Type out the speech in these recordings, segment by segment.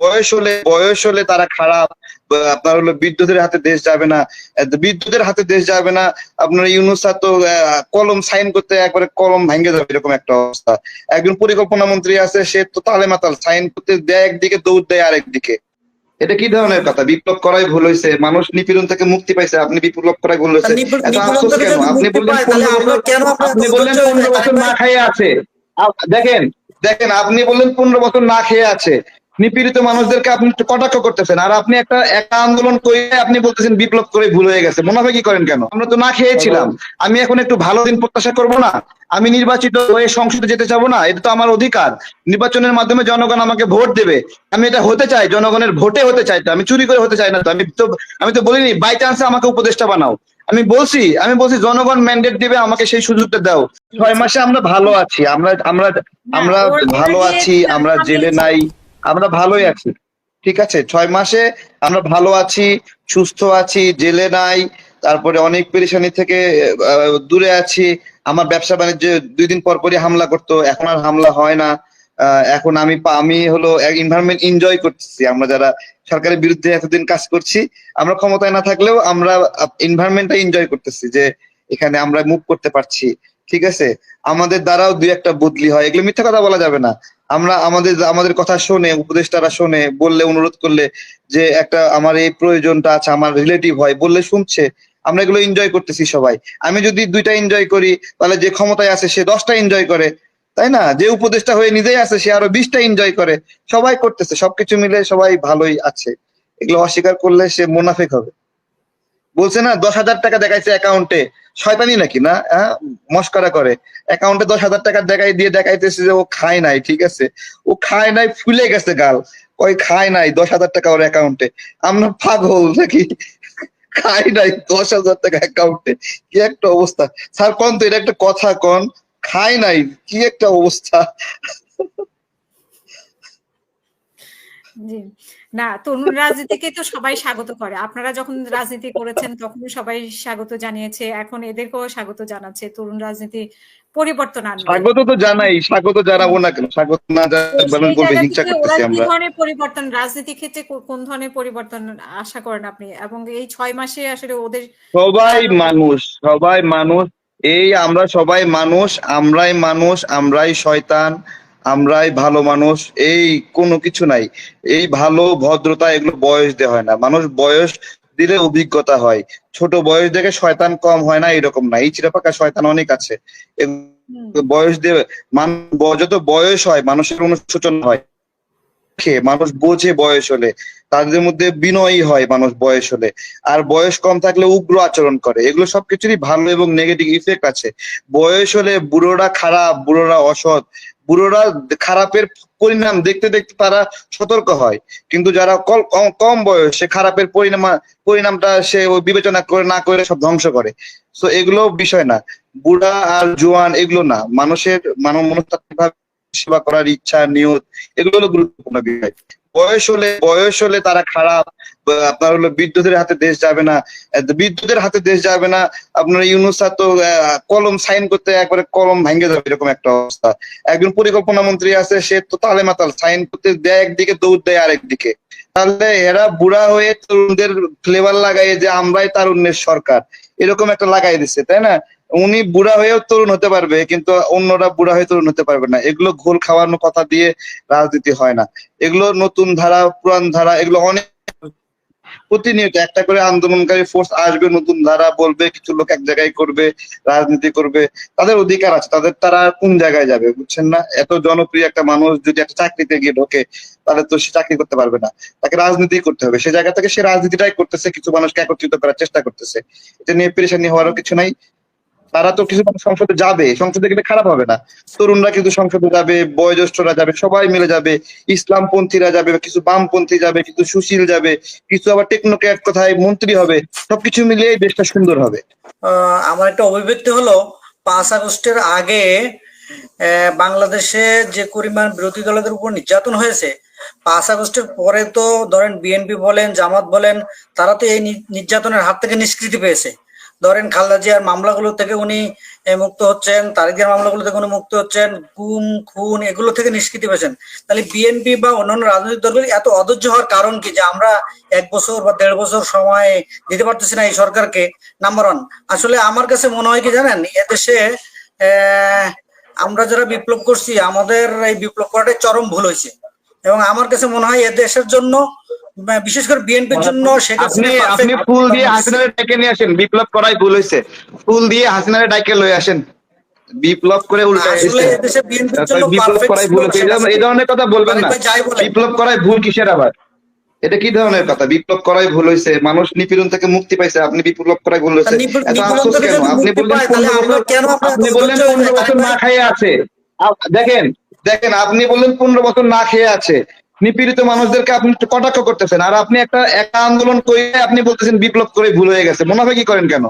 বয়স হলে বয়স হলে তারা খারাপ। আপনার হলো বিদ্যুতের হাতে দেশ যাবে না। বিদ্যুতের হাতে দেশ যাবে না। আপনার ইউনুসা তো কলম সাইন করতে একবারে কলম ভেঙে যাবে এরকম একটা অবস্থা। একজন পরিকল্পনা মন্ত্রী আছে সে তো তালে মাতাল সাইন করতে দেয় একদিকে দৌড় দেয় আরেকদিকে। এটা কি ধরনের কথা? বিপ্লব করাই ভুল হয়েছে। মানুষ নিপীড়ন থেকে মুক্তি পাইছে। আপনি বিপ্লব করাই ভুল হয়েছে। আপনি বললেন আপনি বললেন পনেরো বছর না খেয়ে আছে। দেখেন দেখেন আপনি বললেন পনেরো বছর না খেয়ে আছে। নিপীড়িত মানুষদেরকে আপনি একটু কটাক্ষ করতেছেন। আর আপনি একটা একা আন্দোলন করে আপনি বলতেছেন বিপ্লব করে ভুল হয়ে গেছে। মুনাফা কি করেন কেন? আমরা তো না খেয়েছিলাম। আমি এখন একটু ভালো দিন প্রত্যাশা করব না। আমি নির্বাচিত হয়ে সংসদে যেতে চাবো না। এটা তো আমার অধিকার। নির্বাচনের মাধ্যমে জনগণ আমাকে ভোট দেবে। আমি এটা হতে চাই। জনগণের ভোটে হতে চাই তো। আমি চুরি করে হতে চাই না তো। আমি তো আমি তো বলিনি বাই চান্সে আমাকে উপদেষ্টা বানাও। আমি বলছি আমি বলছি জনগণ ম্যান্ডেট দিবে আমাকে সেই সুযোগটা দাও। ছয় মাসে আমরা ভালো আছি। আমরা আমরা আমরা ভালো আছি আমরা জেলে নাই। আমরা ভালোই আছি ঠিক আছে? ছয় মাসে আমরা ভালো আছি সুস্থ আছি জেলে নাই তারপরে অনেক পেরেশানি থেকে দূরে আছি। আমার ব্যবসা বাণিজ্য দুই দিন পর পরই হামলা করতো এখন আর হামলা হয় না। আহ, এখন আমি আমি হলো এনভায়রনমেন্ট এনজয় করতেছি। আমরা যারা সরকারের বিরুদ্ধে এতদিন কাজ করছি আমরা ক্ষমতায় না থাকলেও আমরা এনভায়রনমেন্টটা এনজয় করতেছি যে এখানে আমরা মুভ করতে পারছি। ঠিক আছে? আমাদের দ্বারাও দুই একটা বদলি হয়। এগুলো মিথ্যা কথা বলা যাবে না। আমরা আমাদের আমাদের কথা শোনে, উপদেষ্টারা শোনে, বললে, অনুরোধ করলে যে একটা আমার এই প্রয়োজনটা আছে, আমার রিলেটিভ হয়, বললে শুনছে। আমরা এগুলো এনজয় করতেছি সবাই। আমি যদি দুইটা এনজয় করি, তাহলে যে ক্ষমতায় আছে, সে দশটা এনজয় করে। তাই না? যে উপদেষ্টা হয়ে নিজেই আছে, সে আরও বিশটা এনজয় করে। সবাই করতেছে, সবকিছু মিলে সবাই ভালোই আছে। এগুলো অস্বীকার করলে সে মুনাফেক হবে। বলছে না, দশ হাজার টাকা দেখাইছে অ্যাকাউন্টে শয়তানি নাকি, না? মস্করা করে। অ্যাকাউন্টে দশ হাজার টাকা দেখাই দিয়ে দেখাইতেছে যে ও খায় নাই, ঠিক আছে? ও খায় নাই, ফুলে গেছে গাল। ওই খায় নাই, দশ হাজার টাকা ওর অ্যাকাউন্টে আমরা পাগল নাকি? খাই নাই দশ হাজার টাকা অ্যাকাউন্টে কি একটা অবস্থা। স্যার, কোন তো এটা একটা কথা, কোন? খাই নাই, কি একটা অবস্থা? জি। না তরুণ রাজনীতিকে তো সবাই স্বাগত করে। আপনারা যখন রাজনীতি করেছেন তখন সবাই স্বাগত জানিয়েছে। এখন এদেরকেও স্বাগত জানাচ্ছে। তরুণ রাজনীতি পরিবর্তন আনবে। স্বাগত তো জানাই। স্বাগত জানাব না কেন? স্বাগত না জানাবেন করবে হিংসা করতেছি কি আমরা। ধরনের পরিবর্তন রাজনীতি ক্ষেত্রে কোন ধরনের পরিবর্তন আশা করেন আপনি? এবং এই ছয় মাসে আসলে ওদের সবাই মানুষ সবাই মানুষ। এই আমরা সবাই মানুষ আমরাই মানুষ আমরাই শয়তান। আমরাই ভালো মানুষ এই কোনো কিছু নাই। এই ভালো ভদ্রতা এগুলো বয়স দিয়ে হয় না। মানুষ বয়স দিলে অভিজ্ঞতা হয়। ছোট বয়স দেখে শয়তান কম হয় না এরকম না। এই চিরাপাকা শয়তান অনেক আছে। বয়স দিয়ে মান যত বয়স হয় মানুষের অনুশোচন হয়। মানুষ বোঝে বয়স হলে। তাদের মধ্যে বিনয়ী হয় মানুষ বয়স হলে। আর বয়স কম থাকলে উগ্র আচরণ করে। এগুলো সবকিছুরই ভালো এবং নেগেটিভ ইফেক্ট আছে। বয়স হলে বুড়োরা খারাপ বুড়োরা অসৎ। বুড়োরা খারাপের পরিণাম দেখতে দেখতে তারা সতর্ক হয়। কিন্তু যারা কম- বয়স সে খারাপের পরিণাম পরিণামটা সে বিবেচনা করে না করে সব ধ্বংস করে। তো এগুলো বিষয় না। বুড়া আর জোয়ান এগুলো না। মানুষের মানব মনস্তাত্ত্বিক ভাবে সেবা করার ইচ্ছা, নিয়ত, এগুলো হলো গুরুত্বপূর্ণ বিষয়। বয়স হলে বয়স হলে তারা খারাপ আপনার হলো বিদ্যুতের হাতে দেশ যাবে না বিদ্যুতের হাতে দেশ যাবে না, আপনার ইউনুসা তো কলম সাইন করতে একবারে কলম ভেঙে যাবে, এরকম একটা অবস্থা। একজন পরিকল্পনা মন্ত্রী আছে, সে তো তালে মাতাল, সাইন করতে দেয় একদিকে, দৌড় দেয় আরেকদিকে। তাহলে এরা বুড়া হয়ে তরুণদের ফ্লেভার লাগায় যে আমরাই তারুণ্যের সরকার, এরকম একটা লাগাই দিচ্ছে তাই না? উনি বুড়া হয়েও তরুণ হতে পারবে, কিন্তু অন্যরা বুড়া হয়ে তরুণ হতে পারবে না। এগুলো ঘোল খাওয়ানো কথা দিয়ে রাজনীতি হয় না। এগুলো নতুন ধারা, পুরান ধারা, এগুলো অনেক প্রতিনিয়ত একটা করে আন্দোলনকারী ফোর্স আসবে, নতুন ধারা বলবে, কিছু লোক এক জায়গায় করবে, রাজনীতি করবে। তাদের অধিকার আছে, তাদের তারা কোন জায়গায় যাবে, বুঝছেন না? এত জনপ্রিয় একটা মানুষ যদি একটা চাকরিতে গিয়ে ঢোকে, তাহলে তো সে চাকরি করতে পারবে না। তাকে রাজনীতি করতে হবে। সে জায়গা থেকে সে রাজনীতিটাই করতেছে, কিছু মানুষকে একত্রিত করার চেষ্টা করতেছে। এটা নিয়ে পেরেশানি হওয়ারও কিছু নাই। তারা তো কিছু সংসদে যাবে, সংসদে গেলে খারাপ হবে না। তরুণরা কিন্তু সংসদে যাবে, বয়োজ্যেষ্ঠরা যাবে, সবাই মিলে যাবে, ইসলামপন্থীরা যাবে, কিছু বামপন্থী যাবে, কিছু সুশীল যাবে, কিছু আবার টেকনোক্র্যাট কোথায় মন্ত্রী হবে, সবকিছু মিলিয়ে দেশটা সুন্দর হবে। আমার একটা অভিব্যক্তি হলো, পাঁচ আগস্টের আগে বাংলাদেশে যে পরিমাণ বিরোধী দলদের উপর নির্যাতন হয়েছে, পাঁচ আগস্টের পরে তো ধরেন বিএনপি বলেন, জামাত বলেন, তারা তো এই নির্যাতনের হাত থেকে নিষ্কৃতি পেয়েছে। ধরেন খালেদা জিয়ার মামলাগুলো থেকে উনি মুক্ত হচ্ছেন তারিখের মামলাগুলো থেকে উনি মুক্ত হচ্ছেন, গুম, খুন, এগুলো থেকে নিষ্কৃতি পেয়েছেন। তাহলে বিএনপি বা অন্যান্য রাজনৈতিক দলগুলি এত অধৈর্য হওয়ার কারণ কি যে আমরা এক বছর বা দেড় বছর সময় দিতে পারতেছি না এই সরকারকে? নাম্বার ওয়ান আসলে আমার কাছে মনে হয় কি জানেন, এদেশে আমরা যারা বিপ্লব করছি, আমাদের এই বিপ্লব করাটাই চরম ভুল হয়েছে। এবং আমার কাছে মনে হয় এ দেশের জন্য বিশেষ করে বিএনপির জন্য আপনি আপনি ফুল দিয়ে হাসিনারে ডেকে নিয়ে আসেন বিপ্লব করাই ভুল হয়েছে। ফুল দিয়ে হাসিনারে ডাকে লয়ে আসেন বিপ্লব করে উল্টা বিপ্লব করাই ভুল এই ধরনের- কথা বলবেন না। বিপ্লব করাই ভুল কিসের আবার? এটা কি ধরনের কথা? বিপ্লব করাই ভুল হয়েছে। মানুষ নিপীড়ন থেকে মুক্তি পাইছে। আপনি বিপ্লব করাই ভুল হয়েছে। এত আফসোস কেন? আপনি বললেন আপনি বললেন পনেরো বছর না খেয়ে আছে। দেখেন দেখেন আপনি বললেন পনেরো বছর না খেয়ে আছে। নিপীড়িত মানুষদেরকে আপনি কটাক্ষ করতেছেন। আর আপনি একটা একা আন্দোলন করে আপনি বলতেছেন বিপ্লব করে ভুল হয়ে গেছে। মুনাফা কি করেন কেন?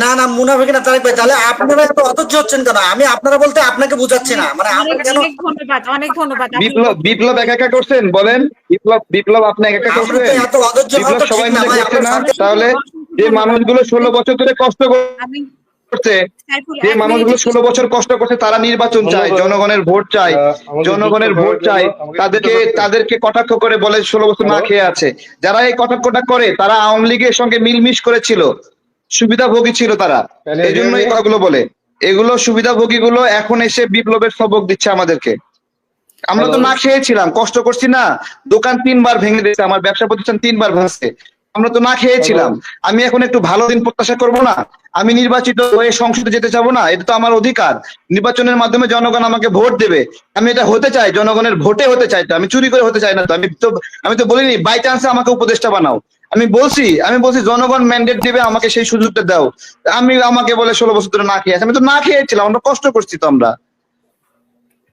না না মুনাফিক না তারেক ভাই তাহলে আপনারা এত অধৈর্য হচ্ছেন কেন? আমি আপনারা বলতে আপনাকে বুঝাচ্ছি না। মানে অনেক আপনি কেন অনেক ধন্যবাদ অনেক ধন্যবাদ বিপ্লব বিপ্লব একা একা করছেন? বলেন বিপ্লব বিপ্লব আপনি একা একা করছেন? এত অধৈর্য সবাই মিলে করছে না? তাহলে যে মানুষগুলো ষোলো বছর ধরে কষ্ট আমি করছে যে মানুষগুলো ষোলো বছর কষ্ট করছে তারা নির্বাচন চায় জনগণের ভোট চায় জনগণের ভোট চায় তাদেরকে তাদেরকে কটাক্ষ করে বলে ষোলো বছর না খেয়ে আছে। যারা এই কটাক্ষটা করে তারা আওয়ামী লীগের সঙ্গে মিলমিশ করেছিল। সুবিধাভোগী ছিল তারা। এই জন্য এই কথাগুলো বলে। এগুলো সুবিধাভোগী গুলো এখন এসে বিপ্লবের সবক দিচ্ছে আমাদেরকে। আমরা তো না খেয়েছিলাম কষ্ট করছি না। দোকান তিনবার ভেঙে দিয়েছে আমার ব্যবসা প্রতিষ্ঠান তিনবার ভাঙছে। আমরা তো না খেয়েছিলাম। আমি এখন একটু ভালো দিন প্রত্যাশা করব না। আমি নির্বাচিত হয়ে সংসদে যেতে চাবো না এটা তো আমার অধিকার। নির্বাচনের মাধ্যমে জনগণ আমাকে ভোট দেবে। আমি এটা হতে চাই জনগণের ভোটে হতে চাই তো। আমি চুরি করে হতে চাই না তো। আমি তো আমি তো বলিনি বাই চান্সে আমাকে উপদেষ্টা বানাও। আমি বলছি আমি বলছি জনগণ ম্যান্ডেট দিবে আমাকে সেই সুযোগটা দাও। আমি আমাকে বলে ষোলো বছর ধরে না খেয়েছি আমি তো না খেয়েছিলাম আমরা কষ্ট করছি তো আমরা।